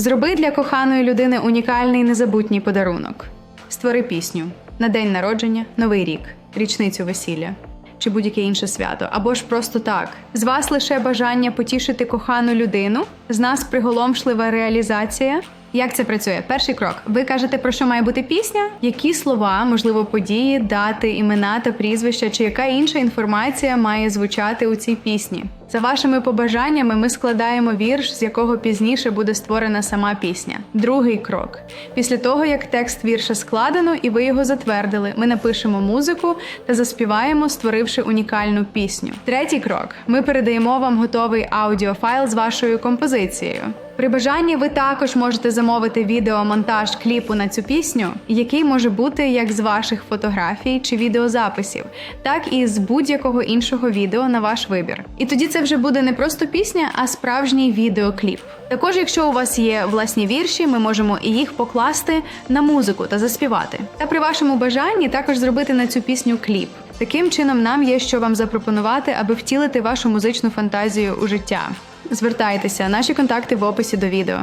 Зроби для коханої людини унікальний незабутній подарунок. Створи пісню на день народження, новий рік, річницю весілля чи будь-яке інше свято, або ж просто так. З вас лише бажання потішити кохану людину, з нас приголомшлива реалізація. Як це працює? Перший крок. Ви кажете, про що має бути пісня? Які слова, можливо, події, дати, імена та прізвища, чи яка інша інформація має звучати у цій пісні? За вашими побажаннями ми складаємо вірш, з якого пізніше буде створена сама пісня. Другий крок. Після того, як текст вірша складено і ви його затвердили, ми напишемо музику та заспіваємо, створивши унікальну пісню. Третій крок. Ми передаємо вам готовий аудіофайл з вашою композицією. При бажанні ви також можете замовити відеомонтаж кліпу на цю пісню, який може бути як з ваших фотографій чи відеозаписів, так і з будь-якого іншого відео на ваш вибір. І тоді це вже буде не просто пісня, а справжній відеокліп. Також, якщо у вас є власні вірші, ми можемо і їх покласти на музику та заспівати. Та при вашому бажанні також зробити на цю пісню кліп. Таким чином, нам є що вам запропонувати, аби втілити вашу музичну фантазію у життя. Звертайтеся, наші контакти в описі до відео.